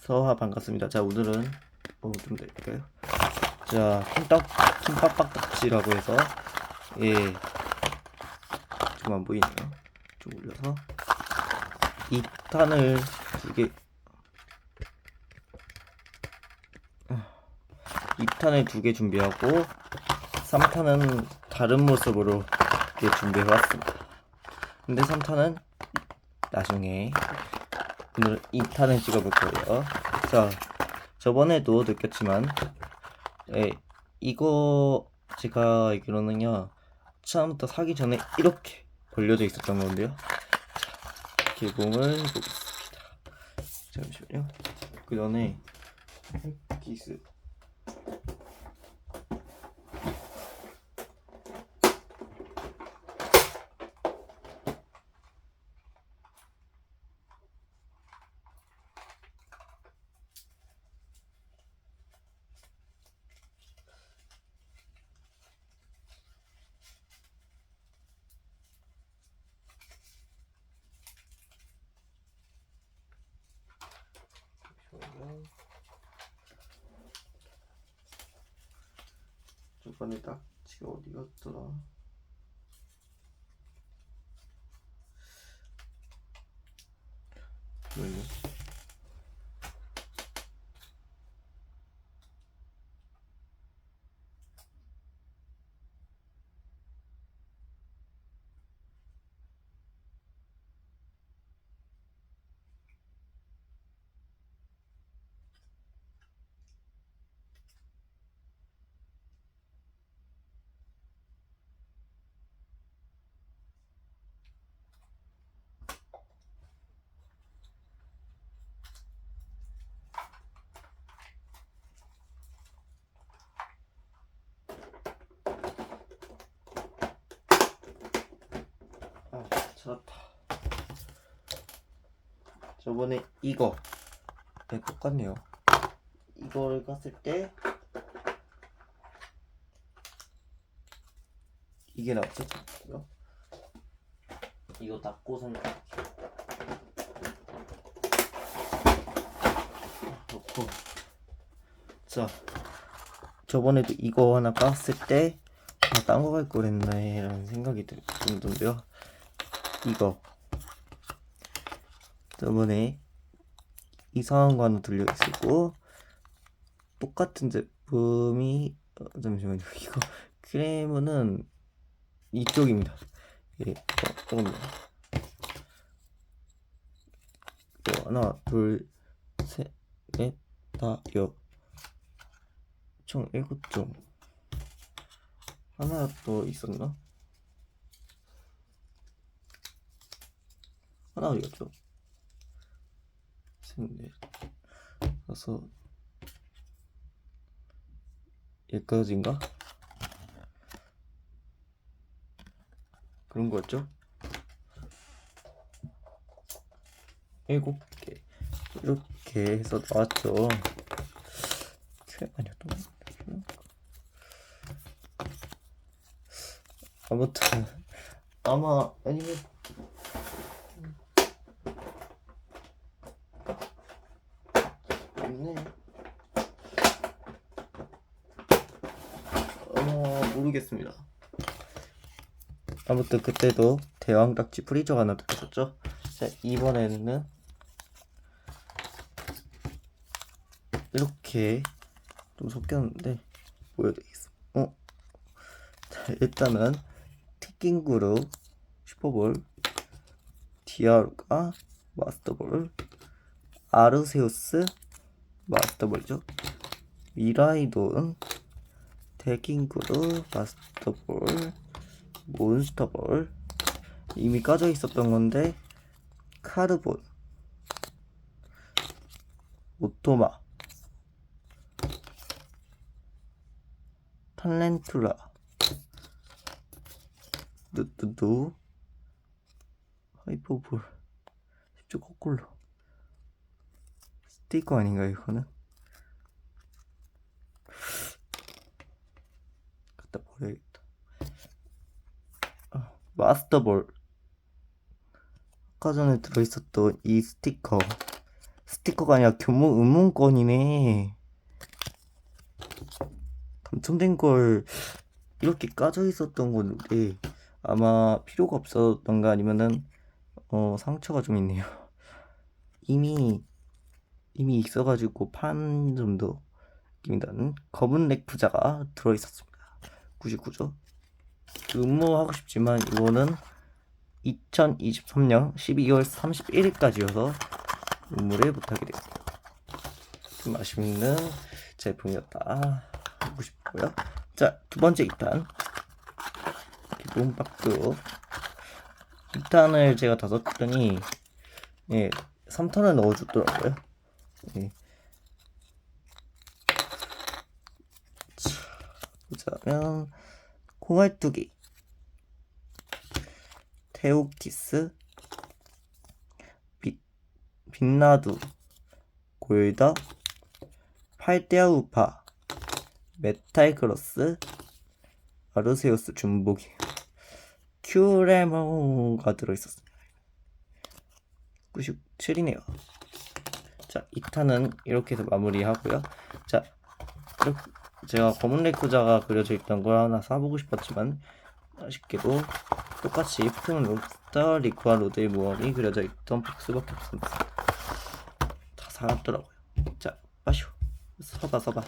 서하 반갑습니다. 자 오늘은 뭐좀 드릴까요? 자 킹떡 킹밥박딱지라고 해서 예 지금 안 보이네요. 좀 올려서 2탄을 두개 2탄을 두 개 준비하고 3탄은 다른 모습으로 준비해왔습니다. 근데 3탄은 나중에 오늘 2탄을 찍어볼 거예요. 자, 저번에도 느꼈지만, 예, 이거 제가 알기로는요, 처음부터 사기 전에 이렇게 벌려져 있었던 건데요. 자, 개봉을 해보겠습니다. 잠시만요. 그 전에, 기스. 잠시만요. 저번에 딱지가 어디 갔더라? 뭐요? 아, 찾았다. 저번에 이거 네, 똑같네요. 이거를 깠을 때 이게 나왔었고요. 이거 닫고선 놓고 자 저번에도 이거 하나 깠을 때 아, 딴거갈 거랬네 라는 생각이 들 정도인데요. 이거. 저번에 이상한 거 하나 들려 있었고 똑같은 제품이 어, 잠시만요. 이거 크레모는 이쪽입니다. 예, 어, 이거 하나 둘셋넷다여. 총 일곱 종. 하나 더 있었나? 하나 어디 갔죠? 셋넷 다섯 여기까지인가? 그런 거였죠? 일곱 개 이렇게 해서 나왔죠 아니요 또 아무튼 아마 아니면 있네. 어, 모르겠습니다. 아무튼 그때도 대왕딱지 프리저가 하나 들어있었죠. 자, 이번에는 이렇게 좀 섞였는데 보여드리겠습니다. 어? 자, 일단은 티킹그룹 슈퍼볼 디아루가 마스터볼 아르세우스 마스터볼이죠. 미라이돈, 데킹그루, 마스터볼, 몬스터볼 이미 까져 있었던 건데 카르본, 오토마, 탈렌툴라, 누뚜뚜, 하이퍼볼, 10초 거꾸로. 스티커 아닌가요 이거는? 버려야겠다 아, 마스터볼 아까 전에 들어있었던 이 스티커 스티커가 아니라 교무 의문권이네. 당첨된 걸 이렇게 까져 있었던 건데 아마 필요가 없었던가 아니면은 어 상처가 좀 있네요. 이미 이미 있어가지고 판 정도 느낌이 나는 검은 렉 부자가 들어있었습니다. 99조. 의무하고 싶지만 이거는 2023년 12월 31일까지여서 의무를 못하게 되었어요. 좀 아쉽는 제품이었다 하고 싶고요. 자, 두 번째 2탄. 기본 박도 2탄을 제가 다 썼더니 예, 3탄을 넣어줬더라고요. 예. 보자면 콩알투기 테오키스 빛, 빛나두 골더 팔대아 우파 메탈크로스 아르세우스 중복이. 큐레모가 들어있었습니다. 97이네요. 자 2탄은 이렇게 해서 마무리하고요. 자 이렇게 제가 검은 레쿠자가 그려져 있던 걸 하나 사보고 싶었지만 아쉽게도 똑같이 포켓몬 롭스터 리쿠아 로드의 모험이 그려져 있던 박스밖에 없습니다. 다 살았더라고요. 자 마시오. 서봐 서봐